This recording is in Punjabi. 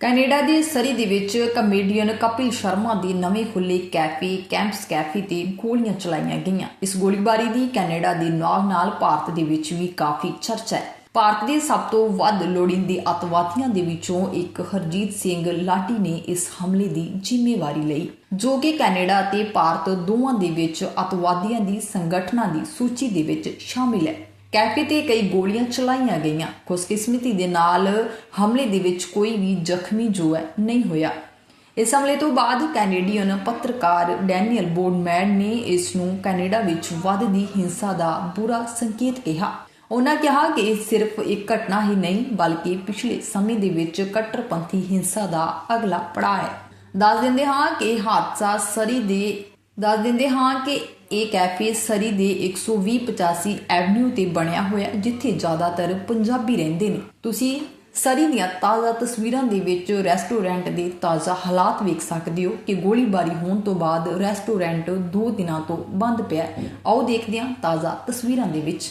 ਕੈਨੇਡਾ ਦੀ ਸਰੀ ਦੇ ਵਿੱਚ ਕਮੇਡੀਅਨ ਕਪਿਲ ਸ਼ਰਮਾ ਦੀ ਨਵੇਂ ਖੁੱਲੇ ਕੈਫੇ, ਕੈਂਪਸ ਕੈਫੇ ਤੇ ਗੋਲੀਆਂ ਚਲਾਈਆਂ ਗਈਆਂ। ਇਸ ਗੋਲੀਬਾਰੀ ਦੀ ਕੈਨੇਡਾ ਦੇ ਨਾਲ ਨਾਲ ਭਾਰਤ ਦੇ ਵਿੱਚ ਵੀ ਕਾਫੀ ਚਰਚਾ ਹੈ। ਭਾਰਤ ਦੇ ਸਭ ਤੋਂ ਵੱਧ ਲੋੜੀਂਦੇ ਅਤਵਾਦੀਆਂ ਦੇ ਵਿੱਚੋਂ ਇੱਕ ਹਰਜੀਤ ਸਿੰਘ ਲਾਟੀ ਨੇ ਇਸ ਹਮਲੇ ਦੀ ਜ਼ਿੰਮੇਵਾਰੀ ਲਈ। ਜੋ ਕਿ ਕੈਨੇਡਾ ਅਤੇ ਭਾਰਤ ਦੋਵਾਂ ਦੇ ਵਿੱਚ ਅਤਵਾਦੀਆਂ ਦੀ ਸੰਗਠਨਾਂ ਦੀ ਸੂਚੀ ਦੇ ਵਿੱਚ ਸ਼ਾਮਿਲ ਹੈ। ਕੈਫੇ ਤੇ ਕਈ ਗੋਲੀਆਂ ਚਲਾਈਆਂ ਗਈਆਂ। ਖੁਸ਼ਕਿਸਮਤੀ ਦੇ ਨਾਲ ਹਮਲੇ ਦੇ ਵਿੱਚ ਕੋਈ ਵੀ ਜ਼ਖਮੀ ਜੋ ਹੈ ਨਹੀਂ ਹੋਇਆ। ਇਸ ਹਮਲੇ ਤੋਂ ਬਾਅਦ ਕੈਨੇਡੀਅਨ ਪੱਤਰਕਾਰ ਡੈਨੀਅਲ ਬੋਰਡਮੈਨ ਨੇ ਇਸ ਨੂੰ ਕੈਨੇਡਾ ਵਿੱਚ ਵੱਧਦੀ ਹਿੰਸਾ ਦਾ ਬੁਰਾ ਸੰਕੇਤ ਕਿਹਾ। ਉਹਨਾਂ ਕਿਹਾ ਕਿ ਇਹ ਸਿਰਫ ਇੱਕ ਘਟਨਾ ਹੀ ਨਹੀਂ, ਬਲਕਿ ਪਿਛਲੇ ਸਮੇਂ ਦੇ ਵਿੱਚ ਕੱਟੜਪੰਥੀ ਹਿੰਸਾ ਦਾ ਅਗਲਾ ਪੜਾਅ ਹੈ। ਦੱਸ ਦਿੰਦੇ ਹਾਂ ਕਿ ਹਾਦਸਾ ਸਰੀ ਦੇ ਦੱਸ ਦਿੰਦੇ ਹਾਂ ਕਿ ਇਹ ਕੈਫੇ ਸਰੀ ਦੇ 12085 ਐਵਨਿਊ ਤੇ ਬਣਿਆ ਹੋਇਆ ਜਿੱਥੇ ਜ਼ਿਆਦਾਤਰ ਪੰਜਾਬੀ ਰਹਿੰਦੇ ਨੇ। ਤੁਸੀਂ ਸਰੀ ਦੀਆਂ ਤਾਜ਼ਾ ਤਸਵੀਰਾਂ ਦੇ ਵਿੱਚ ਰੈਸਟੋਰੈਂਟ ਦੇ ਤਾਜ਼ਾ ਹਾਲਾਤ ਵੇਖ ਸਕਦੇ ਹੋ ਕਿ ਗੋਲੀਬਾਰੀ ਹੋਣ ਤੋਂ ਬਾਅਦ ਰੈਸਟੋਰੈਂਟ 2 ਦਿਨਾਂ ਤੋਂ ਬੰਦ ਪਿਆ ਆਓ ਦੇਖਦੇ ਹਾਂ ਤਾਜ਼ਾ ਤਸਵੀਰਾਂ ਦੇ ਵਿੱਚ।